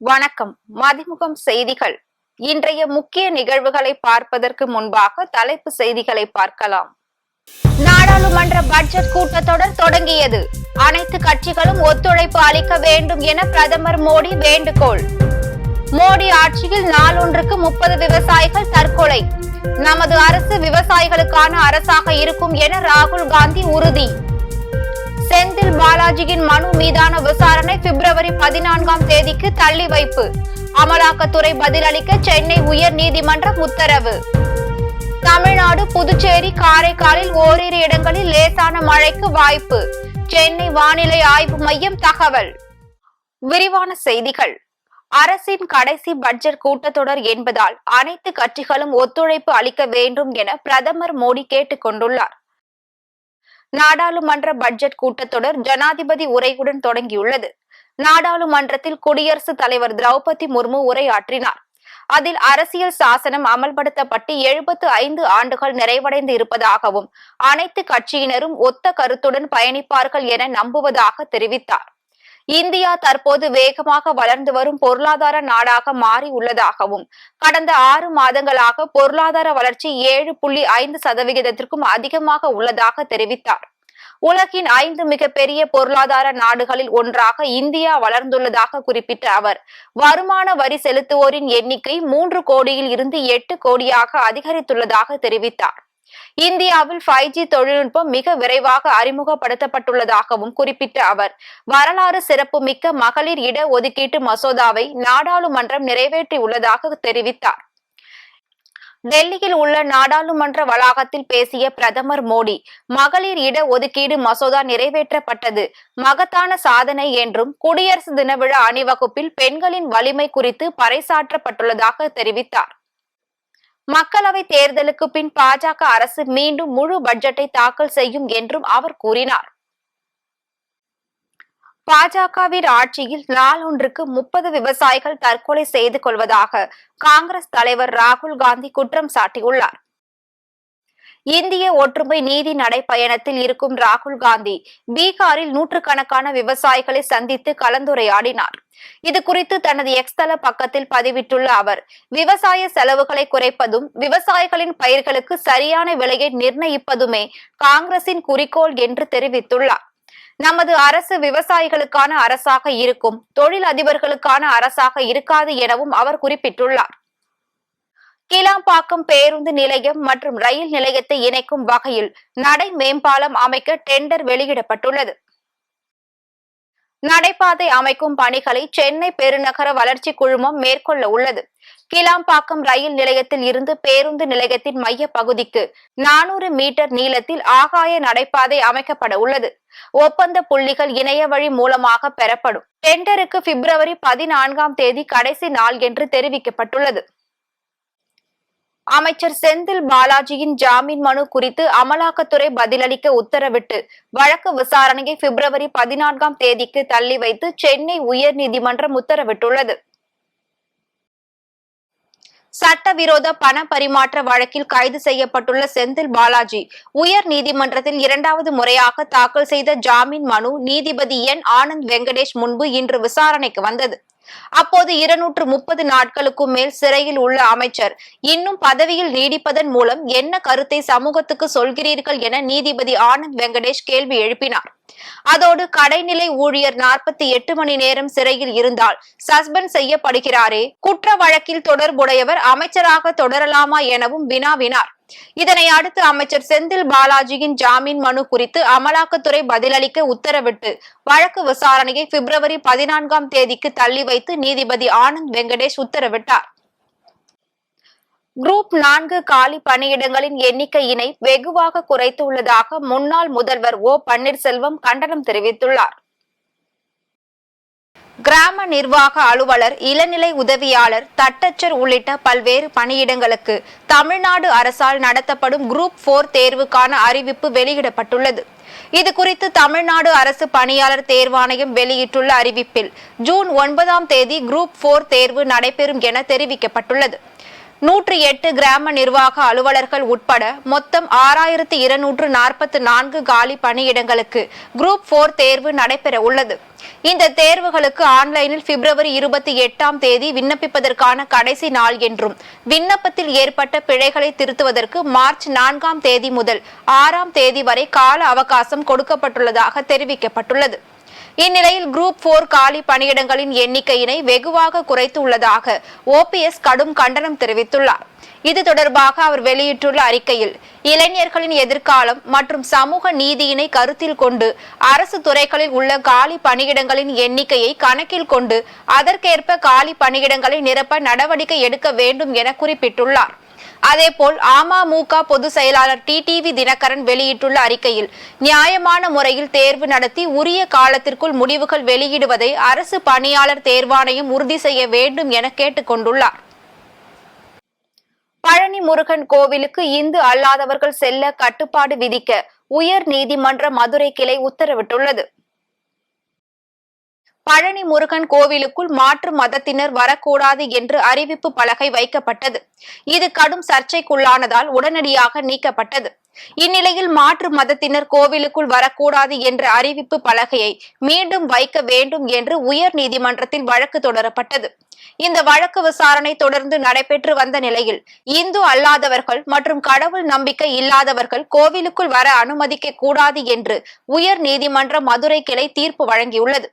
வணக்கம். மதிமுகம் செய்திகள். இன்றைய முக்கிய நிகழ்வுகளை பார்ப்பதற்கு முன்பாக தலைப்பு செய்திகளை பார்க்கலாம். நாடாளுமன்ற பட்ஜெட் கூட்டத்தொடர் தொடங்கியது. அனைத்து கட்சிகளும் ஒத்துழைப்பு அளிக்க வேண்டும் என பிரதமர் மோடி வேண்டுகோள். மோடி ஆட்சியில் நாளொன்றுக்கு முப்பது விவசாயிகள் தற்கொலை. நமது அரசு விவசாயிகளுக்கான அரசாக இருக்கும் என ராகுல் காந்தி உறுதி. செந்தில் பாலாஜியின் மனு மீதான விசாரணை பிப்ரவரி பதினான்காம் தேதிக்கு தள்ளி வைப்பு. அமலாக்கத்துறை பதிலளிக்க சென்னை உயர் நீதிமன்றம் உத்தரவு. தமிழ்நாடு புதுச்சேரி காரைக்காலில் ஓரிரு இடங்களில் லேசான மழைக்கு வாய்ப்பு. சென்னை வானிலை ஆய்வு மையம் தகவல். விரிவான செய்திகள். அரசின் கடைசி பட்ஜெட் கூட்டத்தொடர் என்பதால் அனைத்து கட்சிகளும் ஒத்துழைப்பு அளிக்க வேண்டும் என பிரதமர் மோடி கேட்டுக் கொண்டுள்ளார். நாடாளுமன்ற பட்ஜெட் கூட்டத்தொடர் ஜனாதிபதி உரையுடன் தொடங்கியுள்ளது. நாடாளுமன்றத்தில் குடியரசுத் தலைவர் திரௌபதி முர்மு உரையாற்றினார். அதில் அரசியல் சாசனம் அமல்படுத்தப்பட்டு எழுபத்து ஐந்து ஆண்டுகள் நிறைவடைந்து இருப்பதாகவும் அனைத்து கட்சியினரும் ஒத்த கருத்துடன் பயணிப்பார்கள் என நம்புவதாக தெரிவித்தார். இந்தியா தற்போது வேகமாக வளர்ந்து வரும் பொருளாதார நாடாக மாறி உள்ளதாகவும் கடந்த ஆறு மாதங்களாக பொருளாதார வளர்ச்சி ஏழு புள்ளி ஐந்து சதவிகிதத்திற்கும் அதிகமாக உள்ளதாக தெரிவித்தார். உலகின் ஐந்து மிகப்பெரிய பொருளாதார நாடுகளில் ஒன்றாக இந்தியா வளர்ந்துள்ளதாக குறிப்பிட்ட அவர் வருமான வரி செலுத்துவோரின் எண்ணிக்கை மூன்று கோடியில் இருந்து எட்டு கோடியாக அதிகரித்துள்ளதாக தெரிவித்தார். இந்தியாவில் ஃபைவ் ஜி தொழில்நுட்பம் மிக விரைவாக அறிமுகப்படுத்தப்பட்டுள்ளதாகவும் குறிப்பிட்ட அவர். வரலாறு சிறப்புமிக்க மகளிர் இட ஒதுக்கீட்டு மசோதாவை நாடாளுமன்றம் நிறைவேற்றியுள்ளதாக தெரிவித்தார். டெல்லியில் உள்ள நாடாளுமன்ற வளாகத்தில் பேசிய பிரதமர் மோடி மகளிர் இட ஒதுக்கீடு மசோதா நிறைவேற்றப்பட்டது. மகத்தான சாதனை என்றும் குடியரசு தின விழா அணிவகுப்பில் பெண்களின் வலிமை குறித்து பறைசாற்றப்பட்டுள்ளதாக தெரிவித்தார். மக்களவை தேர்தலுக்கு பின் பாஜக அரசு மீண்டும் முழு பட்ஜெட்டை தாக்கல் செய்யும் என்றும் அவர் கூறினார். பாஜகவின் ஆட்சியில் நாளொன்றுக்கு முப்பது விவசாயிகள் தற்கொலை செய்து கொள்வதாக காங்கிரஸ் தலைவர் ராகுல் காந்தி குற்றம் சாட்டியுள்ளார். இந்திய ஒற்றுமை நீதி நடைப்பயணத்தில் இருக்கும் ராகுல் காந்தி பீகாரில் நூற்றுக்கணக்கான விவசாயிகளை சந்தித்து கலந்துரையாடினார். இது குறித்து தனது எக்ஸ்தல பக்கத்தில் பதிவிட்டுள்ள அவர் விவசாய செலவுகளை குறைப்பதும் விவசாயிகளின் பயிர்களுக்கு சரியான விலையை நிர்ணயிப்பதுமே காங்கிரசின் குறிக்கோள் என்று தெரிவித்துள்ளார். நமது அரசு விவசாயிகளுக்கான அரசாக இருக்கும் தொழில் அதிபர்களுக்கான அரசாக இருக்காது எனவும் அவர் குறிப்பிட்டுள்ளார். கீழாம்பாக்கம் பேருந்து நிலையம் மற்றும் ரயில் நிலையத்தை இணைக்கும் வகையில் நடை மேம்பாலம் அமைக்க டெண்டர் வெளியிடப்பட்டுள்ளது. நடைபாதை அமைக்கும் பணிகளை சென்னை பெருநகர வளர்ச்சி குழுமம் மேற்கொள்ள உள்ளது. கிளாம்பாக்கம் ரயில் நிலையத்தில் இருந்து பேருந்து நிலையத்தின் மைய பகுதிக்கு நானூறு மீட்டர் நீளத்தில் ஆகாய நடைபாதை அமைக்கப்பட உள்ளது. ஒப்பந்த புள்ளிகள் இணைய வழி மூலமாக பெறப்படும். டெண்டருக்கு பிப்ரவரி பதினான்காம் தேதி கடைசி நாள் என்று தெரிவிக்கப்பட்டுள்ளது. அமைச்சர் செந்தில் பாலாஜியின் ஜாமீன் மனு குறித்து அமலாக்கத்துறை பதிலளிக்க உத்தரவிட்டு வழக்கு விசாரணையை பிப்ரவரி பதினான்காம் தேதிக்கு தள்ளி வைத்து சென்னை உயர்நீதிமன்றம் உத்தரவிட்டுள்ளது. சட்டவிரோத பண பரிமாற்ற வழக்கில் கைது செய்யப்பட்டுள்ள செந்தில் பாலாஜி உயர் நீதிமன்றத்தில் இரண்டாவது முறையாக தாக்கல் செய்த ஜாமீன் மனு நீதிபதி என். ஆனந்த் வெங்கடேஷ் முன்பு இன்று விசாரணைக்கு வந்தது. அப்போது இருநூற்று முப்பது நாட்களுக்கும் மேல் சிறையில் உள்ள அமைச்சர் இன்னும் பதவியில் நீடிப்பதன் மூலம் என்ன கருத்தை சமூகத்துக்கு சொல்கிறீர்கள் என நீதிபதி ஆனந்த் வெங்கடேஷ் கேள்வி எழுப்பினார். அதோடு கடைநிலை ஊழியர் நாற்பத்தி எட்டு மணி நேரம் சிறையில் இருந்தால் சஸ்பெண்ட் செய்யப்படுகிறாரே குற்ற வழக்கில் தொடர்புடையவர் அமைச்சராக தொடரலாமா எனவும் வினாவினார். இதனை அடுத்து அமைச்சர் செந்தில் பாலாஜியின் ஜாமீன் மனு குறித்து அமலாக்கத்துறை பதிலளிக்க உத்தரவிட்டு வழக்கு விசாரணையை பிப்ரவரி பதினான்காம் தேதிக்கு தள்ளி வைத்து நீதிபதி ஆனந்த் வெங்கடேஷ் உத்தரவிட்டார். குரூப் நான்கு காலி பணியிடங்களின் எண்ணிக்கையினை வெகுவாக குறைத்துள்ளதாக முன்னாள் முதல்வர் ஓ பன்னீர்செல்வம் கண்டனம் தெரிவித்துள்ளார். கிராம நிர்வாக அலுவலர் இளநிலை உதவியாளர் தட்டச்சர் உள்ளிட்ட பல்வேறு பணியிடங்களுக்கு தமிழ்நாடு அரசால் நடத்தப்படும் குரூப் போர் தேர்வுக்கான அறிவிப்பு வெளியிடப்பட்டுள்ளது. இது குறித்து தமிழ்நாடு அரசு பணியாளர் தேர்வாணையம் வெளியிட்டுள்ள அறிவிப்பில் ஜூன் ஒன்பதாம் தேதி குரூப் போர் தேர்வு நடைபெறும் என தெரிவிக்கப்பட்டுள்ளது. நூற்றி எட்டு கிராம நிர்வாக அலுவலர்கள் உட்பட மொத்தம் ஆறாயிரத்து இருநூற்று நாற்பத்தி நான்கு காலி பணியிடங்களுக்கு குரூப் போர் தேர்வு நடைபெற உள்ளது. இந்த தேர்வுகளுக்கு ஆன்லைனில் பிப்ரவரி இருபத்தி எட்டாம் தேதி விண்ணப்பிப்பதற்கான கடைசி நாள் என்றும் விண்ணப்பத்தில் ஏற்பட்ட பிழைகளை திருத்துவதற்கு மார்ச் நான்காம் தேதி முதல் ஆறாம் தேதி வரை கால அவகாசம் கொடுக்கப்பட்டுள்ளதாக தெரிவிக்கப்பட்டுள்ளது. இந்நிலையில் குரூப் போர் காலி பணியிடங்களின் எண்ணிக்கையினை வெகுவாக குறைத்துள்ளதாக ஓபிஎஸ் கடும் கண்டனம் தெரிவித்துள்ளார். இது தொடர்பாக அவர் வெளியிட்டுள்ள அறிக்கையில் இளைஞர்களின் எதிர்காலம் மற்றும் சமூக நீதியினை கருத்தில் கொண்டு அரசு துறைகளில் உள்ள காலி பணியிடங்களின் எண்ணிக்கையை கணக்கில் கொண்டு அதற்கேற்ப காலி பணியிடங்களை நிரப்ப நடவடிக்கை எடுக்க வேண்டும் என குறிப்பிட்டுள்ளார். அதேபோல் அமமுக பொதுச் செயலாளர் டிடிவி தினகரன் வெளியிட்டுள்ள அறிக்கையில் நியாயமான முறையில் தேர்வு நடத்தி உரிய காலத்திற்குள் முடிவுகள் வெளியிடுவதை அரசு பணியாளர் தேர்வாணையம் உறுதி செய்ய வேண்டும் என கேட்டுக் கொண்டுள்ளார். பழனி முருகன் கோவிலுக்கு இந்து அல்லாதவர்கள் செல்ல கட்டுப்பாடு விதிக்க உயர் நீதிமன்ற மதுரை கிளை உத்தரவிட்டுள்ளது. பழனி முருகன் கோவிலுக்குள் மாற்று மதத்தினர் வரக்கூடாது என்று அறிவிப்பு பலகை வைக்கப்பட்டது. இது கடும் சர்ச்சைக்குள்ளானதால் உடனடியாக நீக்கப்பட்டது. இந்நிலையில் மாற்று மதத்தினர் கோவிலுக்குள் வரக்கூடாது என்ற அறிவிப்பு பலகையை மீண்டும் வைக்க வேண்டும் என்று உயர் நீதிமன்றத்தில் வழக்கு தொடரப்பட்டது. இந்த வழக்கு விசாரணை தொடர்ந்து நடைபெற்று வந்த நிலையில் இந்து அல்லாதவர்கள் மற்றும் கடவுள் நம்பிக்கை இல்லாதவர்கள் கோவிலுக்குள் வர அனுமதிக்க கூடாது என்று உயர் நீதிமன்ற மதுரை கிளை தீர்ப்பு வழங்கியுள்ளது.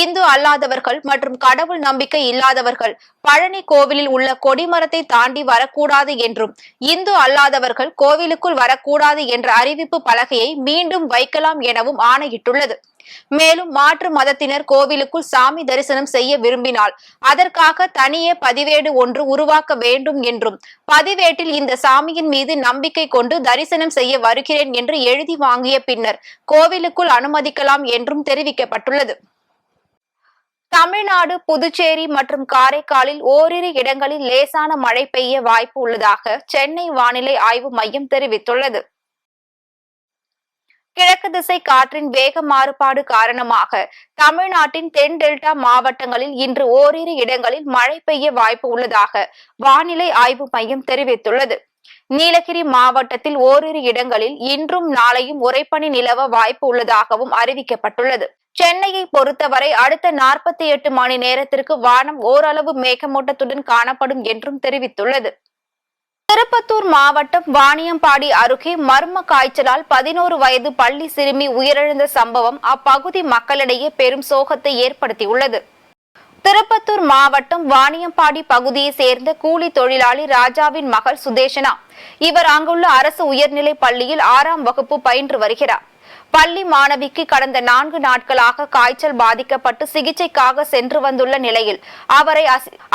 இந்து அல்லாதவர்கள் மற்றும் கடவுள் நம்பிக்கை இல்லாதவர்கள் பழனி கோவிலில் உள்ள கொடிமரத்தை தாண்டி வரக்கூடாது என்றும் இந்து அல்லாதவர்கள் கோவிலுக்குள் வரக்கூடாது என்ற அறிவிப்பு பலகையை மீண்டும் வைக்கலாம் எனவும் ஆணையிட்டுள்ளது. மேலும் மாற்று மதத்தினர் கோவிலுக்குள் சாமி தரிசனம் செய்ய விரும்பினால் அதற்காக தனியே பதிவேடு ஒன்று உருவாக்க வேண்டும் என்றும் பதிவேட்டில் இந்த சாமியின் மீது நம்பிக்கை கொண்டு தரிசனம் செய்ய வருகிறேன் என்று எழுதி வாங்கிய பின்னர் கோவிலுக்குள் அனுமதிக்கலாம் என்றும் தெரிவிக்கப்பட்டுள்ளது. தமிழ்நாடு புதுச்சேரி மற்றும் காரைக்காலில் ஓரிரு இடங்களில் லேசான மழை பெய்ய வாய்ப்பு உள்ளதாக சென்னை வானிலை ஆய்வு மையம் தெரிவித்துள்ளது. கிழக்கு திசை காற்றின் வேக மாறுபாடு காரணமாக தமிழ்நாட்டின் தென் டெல்டா மாவட்டங்களில் இன்று ஓரிரு இடங்களில் மழை பெய்ய வாய்ப்பு உள்ளதாக வானிலை ஆய்வு மையம் தெரிவித்துள்ளது. நீலகிரி மாவட்டத்தில் ஓரிரு இடங்களில் இன்றும் நாளையும் உறைபனி நிலவ வாய்ப்பு உள்ளதாகவும் அறிவிக்கப்பட்டுள்ளது. சென்னையை பொறுத்தவரை அடுத்த நாற்பத்தி எட்டு மணி நேரத்திற்கு வானம் ஓரளவு மேகமூட்டத்துடன் காணப்படும் என்றும் தெரிவித்துள்ளது. திருப்பத்தூர் மாவட்டம் வாணியம்பாடி அருகே மர்ம காய்ச்சலால் பதினோரு வயது பள்ளி சிறுமி உயிரிழந்த சம்பவம் அப்பகுதி மக்களிடையே பெரும் சோகத்தை ஏற்படுத்தியுள்ளது. திருப்பத்தூர் மாவட்டம் வாணியம்பாடி பகுதியை சேர்ந்த கூலி தொழிலாளி ராஜாவின் மகள் சுதேஷனா. இவர் அங்குள்ள அரசு உயர்நிலை பள்ளியில் ஆறாம் வகுப்பு பயின்று வருகிறார். பள்ளி மாணவிக்கு கடந்த நான்கு நாட்களாக காய்ச்சல் பாதிக்கப்பட்டு சிகிச்சைக்காக சென்று வந்துள்ள நிலையில் அவரை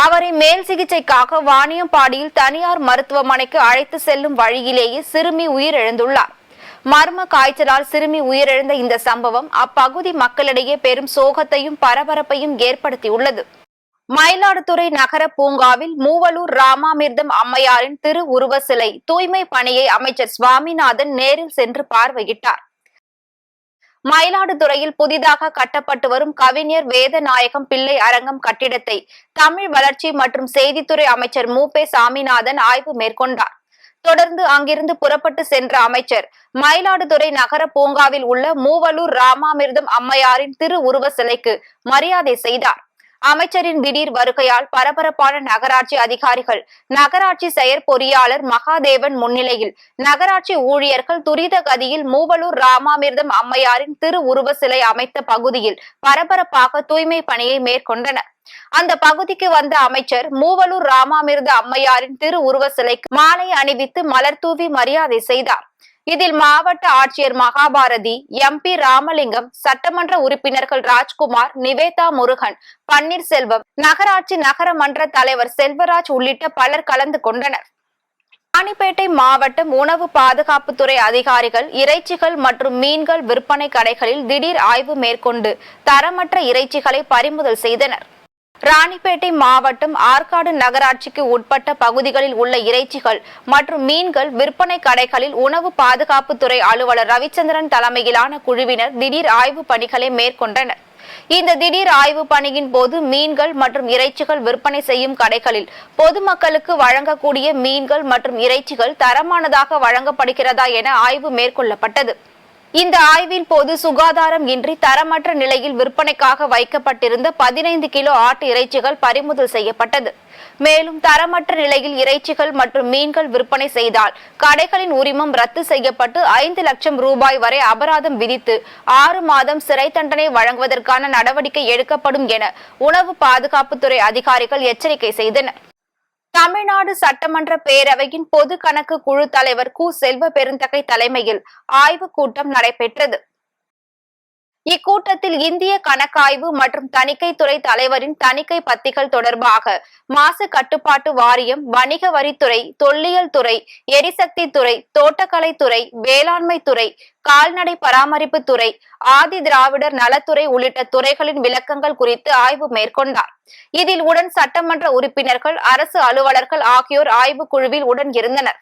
அவரை மேல் சிகிச்சைக்காக வாணியம்பாடியில் தனியார் மருத்துவமனைக்கு அழைத்து செல்லும் வழியிலேயே சிறுமி உயிரிழந்துள்ளார். மர்ம காய்ச்சலால் சிறுமி உயிரிழந்த இந்த சம்பவம் அப்பகுதி மக்களிடையே பெரும் சோகத்தையும் பரபரப்பையும் ஏற்படுத்தியுள்ளது. மயிலாடுதுறை நகர பூங்காவில் மூவலூர் ராமாமிர்தம் அம்மையாரின் திரு உருவ சிலை தூய்மை பணியை அமைச்சர் சுவாமிநாதன் நேரில் சென்று பார்வையிட்டார். மயிலாடுதுறையில் புதிதாக கட்டப்பட்டு வரும் கவிஞர் வேதநாயகம் பிள்ளை அரங்கம் கட்டிடத்தை தமிழ் வளர்ச்சி மற்றும் செய்தித்துறை அமைச்சர் மு. பே. சாமிநாதன் ஆய்வு மேற்கொண்டார். தொடர்ந்து அங்கிருந்து புறப்பட்டு சென்ற அமைச்சர் மயிலாடுதுறை நகர பூங்காவில் உள்ள மூவலூர் ராமாமிர்தம் அம்மையாரின் திரு உருவ சிலைக்கு மரியாதை செய்தார். அமைச்சரின் திடீர் வருகையால் பரபரப்பான நகராட்சி அதிகாரிகள் நகராட்சி செயற்பொறியாளர் மகாதேவன் முன்னிலையில் நகராட்சி ஊழியர்கள் துரித கதியில் மூவலூர் ராமாமிர்தம் அம்மையாரின் திரு உருவ சிலை அமைத்த பகுதியில் பரபரப்பாக தூய்மை பணியை மேற்கொண்டனர். அந்த பகுதிக்கு வந்த அமைச்சர் மூவலூர் ராமாமிர்த அம்மையாரின் திரு உருவ சிலைக்கு மாலை அணிவித்து மலர் தூவி மரியாதை செய்தார். இதில் மாவட்ட ஆட்சியர் மகாபாரதி எம்பி ராமலிங்கம் சட்டமன்ற உறுப்பினர்கள் ராஜ்குமார் நிவேதா முருகன் பன்னீர்செல்வம் நகராட்சி நகரமன்ற தலைவர் செல்வராஜ் உள்ளிட்ட பலர் கலந்து கொண்டனர். ராணிப்பேட்டை மாவட்டம் உணவு பாதுகாப்புத்துறை அதிகாரிகள் இறைச்சிகள் மற்றும் மீன்கள் விற்பனை கடைகளில் திடீர் ஆய்வு மேற்கொண்டு தரமற்ற இறைச்சிகளை பறிமுதல் செய்தனர். ராணிப்பேட்டை மாவட்டம் ஆற்காடு நகராட்சிக்கு உட்பட்ட பகுதிகளில் உள்ள இறைச்சிகள் மற்றும் மீன்கள் விற்பனை கடைகளில் உணவு பாதுகாப்புத்துறை அலுவலர் ரவிச்சந்திரன் தலைமையிலான குழுவினர் திடீர் ஆய்வு பணிகளை மேற்கொண்டனர். இந்த திடீர் ஆய்வு பணியின் போது மீன்கள் மற்றும் இறைச்சிகள் விற்பனை செய்யும் கடைகளில் பொதுமக்களுக்கு வழங்கக்கூடிய மீன்கள் மற்றும் இறைச்சிகள் தரமானதாக வழங்கப்படுகிறதா என ஆய்வு மேற்கொள்ளப்பட்டது. இந்த ஆய்வின் போது சுகாதாரம் இன்றி தரமற்ற நிலையில் விற்பனைக்காக வைக்கப்பட்டிருந்த பதினைந்து கிலோ ஆட்டு இறைச்சிகள் பறிமுதல் செய்யப்பட்டது. மேலும் தரமற்ற நிலையில் இறைச்சிகள் மற்றும் மீன்கள் விற்பனை செய்தால் கடைகளின் உரிமம் ரத்து செய்யப்பட்டு ஐந்து லட்சம் ரூபாய் வரை அபராதம் விதித்து ஆறு மாதம் சிறை தண்டனை வழங்குவதற்கான நடவடிக்கை எடுக்கப்படும் என உணவு பாதுகாப்புத்துறை அதிகாரிகள் எச்சரிக்கை செய்தனர். தமிழ்நாடு சட்டமன்ற பேரவையின் பொது கணக்கு குழு தலைவர் கு. செல்வ பெருந்தகை தலைமையில் ஆய்வுக் கூட்டம் நடைபெற்றது. இக்கூட்டத்தில் இந்திய கணக்காய்வு மற்றும் தணிக்கை துறை தலைவரின் தணிக்கை பத்திகள் தொடர்பாக மாசு கட்டுப்பாட்டு வாரியம் வணிக வரித்துறை தொல்லியல் துறை எரிசக்தி துறை தோட்டக்கலை துறை வேளாண்மை துறை கால்நடை பராமரிப்பு துறை ஆதி திராவிடர் நலத்துறை உள்ளிட்ட துறைகளின் விளக்கங்கள் குறித்து ஆய்வு மேற்கொண்டார். இதில் உடன் சட்டமன்ற உறுப்பினர்கள் அரசு அலுவலர்கள் ஆகியோர் ஆய்வு குழுவில் உடன் இருந்தனர்.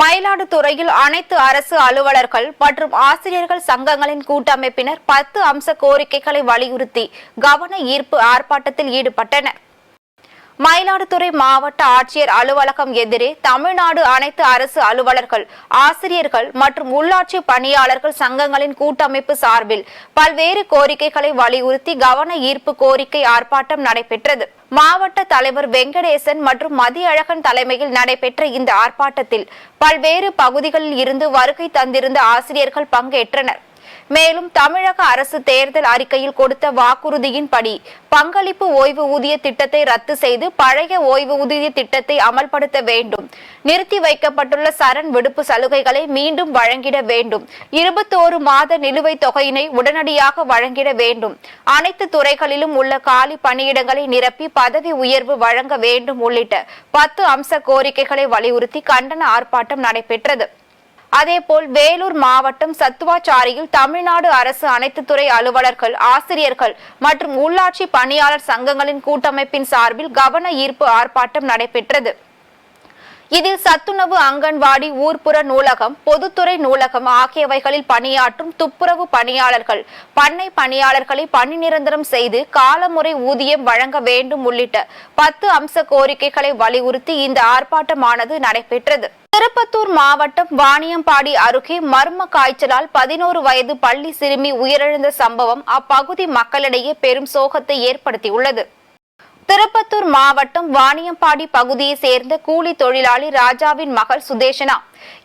மயிலாடுதுறையில் அனைத்து அரசு அலுவலர்கள் மற்றும் ஆசிரியர்கள் சங்கங்களின் கூட்டமைப்பினர் பத்து அம்ச கோரிக்கைகளை வலியுறுத்தி கவன ஈர்ப்பு ஆர்ப்பாட்டத்தில் ஈடுபட்டனர். மயிலாடுதுறை மாவட்ட ஆட்சியர் அலுவலகம் எதிரே தமிழ்நாடு அனைத்து அரசு அலுவலர்கள் ஆசிரியர்கள் மற்றும் உள்ளாட்சி பணியாளர்கள் சங்கங்களின் கூட்டமைப்பு சார்பில் பல்வேறு கோரிக்கைகளை வலியுறுத்தி கவன ஈர்ப்பு கோரிக்கை ஆர்ப்பாட்டம் நடைபெற்றது. மாவட்ட தலைவர் வெங்கடேசன் மற்றும் மதியழகன் தலைமையில் நடைபெற்ற இந்த ஆர்ப்பாட்டத்தில் பல்வேறு பகுதிகளில் இருந்து வருகை தந்திருந்த ஆசிரியர்கள் பங்கேற்றனர். மேலும் தமிழக அரசு தேர்தல் அறிக்கையில் கொடுத்த வாக்குறுதியின்படி பங்களிப்பு ஓய்வு ஊதிய திட்டத்தை ரத்து செய்து பழைய ஓய்வு ஊதிய திட்டத்தை அமல்படுத்த வேண்டும். நிறுத்தி வைக்கப்பட்டுள்ள சரண் விடுப்பு சலுகைகளை மீண்டும் வழங்கிட வேண்டும். இருபத்தோரு மாத நிலுவைத் தொகையினை உடனடியாக வழங்கிட வேண்டும். அனைத்து துறைகளிலும் உள்ள காலி பணியிடங்களை நிரப்பி பதவி உயர்வு வழங்க வேண்டும் உள்ளிட்ட பத்து அம்ச கோரிக்கைகளை வலியுறுத்தி கண்டன ஆர்ப்பாட்டம் நடைபெற்றது. அதேபோல் வேலூர் மாவட்டம் சத்துவாச்சாரியில் தமிழ்நாடு அரசு அனைத்து துறை அலுவலர்கள் ஆசிரியர்கள் மற்றும் உள்ளாட்சி பணியாளர் சங்கங்களின் கூட்டமைப்பின் சார்பில் கவன ஈர்ப்பு ஆர்ப்பாட்டம் நடைபெற்றது. இதில் சத்துணவு அங்கன்வாடி ஊர்ப்புற நூலகம் பொதுத்துறை நூலகம் ஆகியவைகளில் பணியாற்றும் துப்புரவு பணியாளர்கள் பண்ணை பணியாளர்களை பணி நிரந்தரம் செய்து காலமுறை ஊதியம் வழங்க வேண்டும் உள்ளிட்ட பத்து அம்ச கோரிக்கைகளை வலியுறுத்தி இந்த ஆர்ப்பாட்டமானது நடைபெற்றது. திருப்பத்தூர் மாவட்டம் வாணியம்பாடி அருகே மர்ம காய்ச்சலால் பதினோரு வயது பள்ளி சிறுமி உயிரிழந்த சம்பவம் அப்பகுதி மக்களிடையே பெரும் சோகத்தை ஏற்படுத்தியுள்ளது. திருப்பத்தூர் மாவட்டம் வாணியம்பாடி பகுதியை சேர்ந்த கூலி தொழிலாளி ராஜாவின் மகள் சுதேஷனா.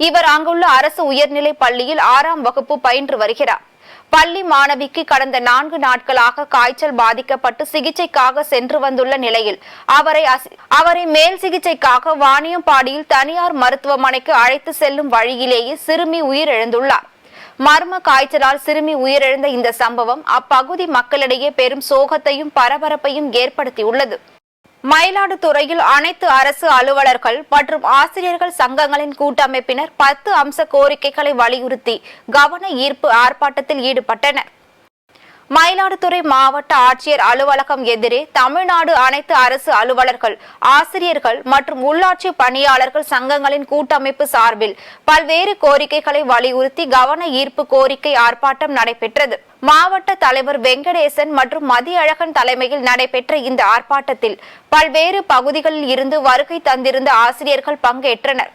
இவர் அங்குள்ள அரசு உயர்நிலை பள்ளியில் ஆறாம் வகுப்பு பயின்று வருகிறார். பள்ளி மாணவிக்கு கடந்த நான்கு நாட்களாக காய்ச்சல் பாதிக்கப்பட்டு சிகிச்சைக்காக சென்று வந்துள்ள நிலையில் அவரை அசி- அவரை மேல் சிகிச்சைக்காக வாணியம்பாடியில் தனியார் மருத்துவமனைக்கு அழைத்து செல்லும் வழியிலேயே சிறுமி உயிரிழந்துள்ளார். மர்ம காய்ச்சலால் சிறுமி உயிரிழந்த இந்த சம்பவம் அப்பகுதி மக்களிடையே பெரும் சோகத்தையும் பரபரப்பையும் ஏற்படுத்தியுள்ளது. மயிலாடுதுறையில் அனைத்து அரசு அலுவலர்கள் மற்றும் ஆசிரியர்கள் சங்கங்களின் கூட்டமைப்பினர் பத்து அம்ச கோரிக்கைகளை வலியுறுத்தி கவன ஈர்ப்பு ஆர்ப்பாட்டத்தில் ஈடுபட்டனர். மயிலாடுதுறை மாவட்ட ஆட்சியர் அலுவலகம் எதிரே தமிழ்நாடு அனைத்து அரசு அலுவலர்கள் ஆசிரியர்கள் மற்றும் உள்ளாட்சி பணியாளர்கள் சங்கங்களின் கூட்டமைப்பு சார்பில் பல்வேறு கோரிக்கைகளை வலியுறுத்தி கவன ஈர்ப்பு கோரிக்கை ஆர்ப்பாட்டம் நடைபெற்றது. மாவட்ட தலைவர் வெங்கடேசன் மற்றும் மதியழகன் தலைமையில் நடைபெற்ற இந்த ஆர்ப்பாட்டத்தில் பல்வேறு பகுதிகளில் இருந்து வருகை தந்திருந்த ஆசிரியர்கள் பங்கேற்றனர்.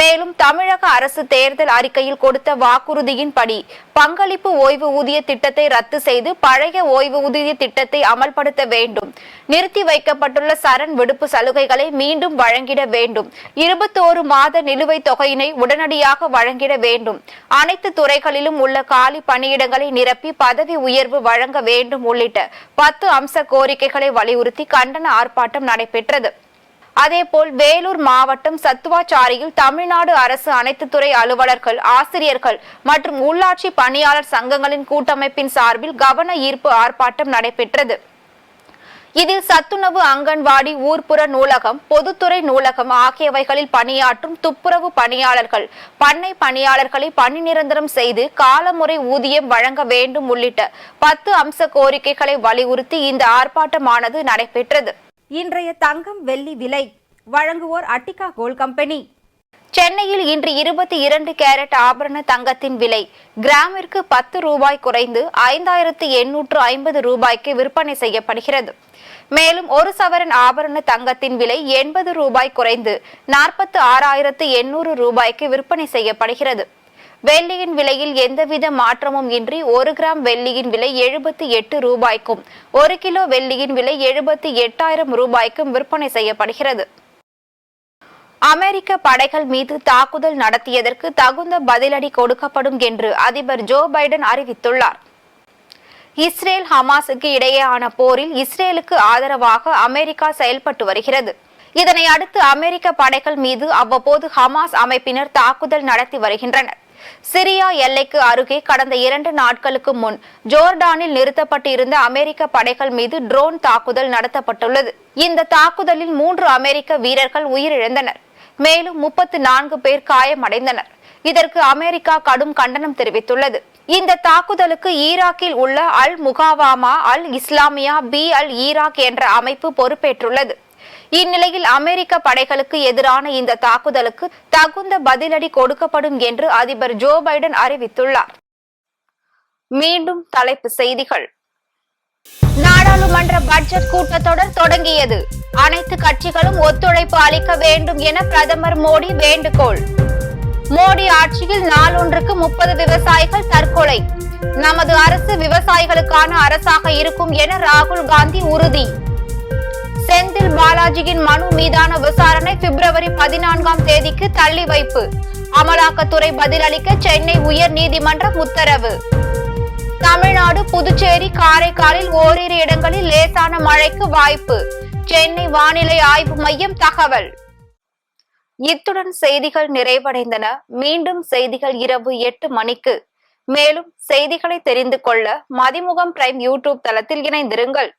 மேலும் தமிழக அரசு தேர்தல் அறிக்கையில் கொடுத்த வாக்குறுதியின்படி பங்களிப்பு ஓய்வு ஊதிய திட்டத்தை ரத்து செய்து பழைய ஓய்வு ஊதிய திட்டத்தை அமல்படுத்த வேண்டும். நிறுத்தி வைக்கப்பட்டுள்ள சரண் விடுப்பு சலுகைகளை மீண்டும் வழங்கிட வேண்டும். இருபத்தோரு மாத நிலுவைத் தொகையினை உடனடியாக வழங்கிட வேண்டும். அனைத்து துறைகளிலும் உள்ள காலி பணியிடங்களை நிரப்பி பதவி உயர்வு வழங்க வேண்டும் உள்ளிட்ட பத்து அம்ச கோரிக்கைகளை வலியுறுத்தி கண்டன ஆர்ப்பாட்டம் நடைபெற்றது. அதேபோல் வேலூர் மாவட்டம் சத்துவாச்சாரியில் தமிழ்நாடு அரசு அனைத்து துறை அலுவலர்கள் ஆசிரியர்கள் மற்றும் உள்ளாட்சி பணியாளர் சங்கங்களின் கூட்டமைப்பின் சார்பில் கவன ஈர்ப்பு ஆர்ப்பாட்டம் நடைபெற்றது. இதில் சத்துணவு அங்கன்வாடி ஊர்ப்புற நூலகம் பொதுத்துறை நூலகம் ஆகியவைகளில் பணியாற்றும் துப்புரவு பணியாளர்கள் பண்ணை பணியாளர்களை பணி நிரந்தரம் செய்து காலமுறை ஊதியம் வழங்க வேண்டும் உள்ளிட்ட பத்து அம்ச கோரிக்கைகளை வலியுறுத்தி இந்த ஆர்ப்பாட்டமானது நடைபெற்றது. இன்றைய தங்கம் வெள்ளி விலை. வழங்குவோர் அட்டிகா கோல் கம்பெனி. சென்னையில் இன்று இருபத்தி இரண்டு கேரட் ஆபரண தங்கத்தின் விலை. கிராமிற்கு பத்து ரூபாய் குறைந்து ஐந்தாயிரத்து எண்ணூற்று ஐம்பது ரூபாய்க்கு விற்பனை செய்யப்படுகிறது. மேலும் ஒரு சவரன் ஆபரண தங்கத்தின் விலை எண்பது ரூபாய் குறைந்து நாற்பத்து ஆறாயிரத்து எண்ணூறு ரூபாய்க்கு விற்பனை செய்யப்படுகிறது. வெள்ளியின் விலையில் எந்தவித மாற்றமும் இன்றி ஒரு கிராம் வெள்ளியின் விலை எழுபத்தி எட்டு ரூபாய்க்கும் ஒரு கிலோ வெள்ளியின் விலை எழுபத்தி எட்டாயிரம் ரூபாய்க்கும் விற்பனை செய்யப்படுகிறது. அமெரிக்க படைகள் மீது தாக்குதல் நடத்தியதற்கு தகுந்த பதிலடி கொடுக்கப்படும் என்று அதிபர் ஜோ பைடன் அறிவித்துள்ளார். இஸ்ரேல் ஹமாஸுக்கு இடையேயான போரில் இஸ்ரேலுக்கு ஆதரவாக அமெரிக்கா செயல்பட்டு வருகிறது. இதனை அடுத்து அமெரிக்க படைகள் மீது அவ்வப்போது ஹமாஸ் அமைப்பினர் தாக்குதல் நடத்தி வருகின்றனர். சிரியா எல்லைக்கு அருகே கடந்த இரண்டு நாட்களுக்கு முன் ஜோர்டானில் நிறுத்தப்பட்டிருந்த அமெரிக்க படைகள் மீது ட்ரோன் தாக்குதல் நடத்தப்பட்டுள்ளது. இந்த தாக்குதலில் மூன்று அமெரிக்க வீரர்கள் உயிரிழந்தனர். மேலும் முப்பத்து நான்கு பேர் காயமடைந்தனர். இதற்கு அமெரிக்கா கடும் கண்டனம் தெரிவித்துள்ளது. இந்த தாக்குதலுக்கு ஈராக்கில் உள்ள al Muqawama al Islamiya fi al Iraq என்ற அமைப்பு பொறுப்பேற்றுள்ளது. இந்நிலையில் அமெரிக்க படைகளுக்கு எதிரான இந்த தாக்குதலுக்கு தகுந்த பதிலடி கொடுக்கப்படும் என்று அதிபர் ஜோ பைடன் அறிவித்துள்ளார். மீண்டும் தலைப்பு செய்திகள். நாடாளுமன்ற பட்ஜெட் கூட்டத்தொடர் தொடங்கியது. அனைத்து கட்சிகளும் ஒத்துழைப்பு அளிக்க வேண்டும் என பிரதமர் மோடி வேண்டுகோள். மோடி ஆட்சியில் நாளொன்றுக்கு முப்பது விவசாயிகள் தற்கொலை. நமது அரசு விவசாயிகளுக்கான அரசாக இருக்கும் என ராகுல் காந்தி உறுதி. செந்தில் பாலாஜியின் மனு மீதான விசாரணை பிப்ரவரி பதினான்காம் தேதிக்கு தள்ளி வைப்பு. அமலாக்கத்துறை பதிலளிக்க சென்னை உயர் நீதிமன்றம் உத்தரவு. தமிழ்நாடு புதுச்சேரி காரைக்காலில் ஓரிரு இடங்களில் லேசான மழைக்கு வாய்ப்பு. சென்னை வானிலை ஆய்வு மையம் தகவல். இத்துடன் செய்திகள் நிறைவடைந்தன. மீண்டும் செய்திகள் இரவு எட்டு மணிக்கு. மேலும் செய்திகளை தெரிந்து கொள்ள மதிமுகம் பிரைம் யூடியூப் தளத்தில் இணைந்திருங்கள்.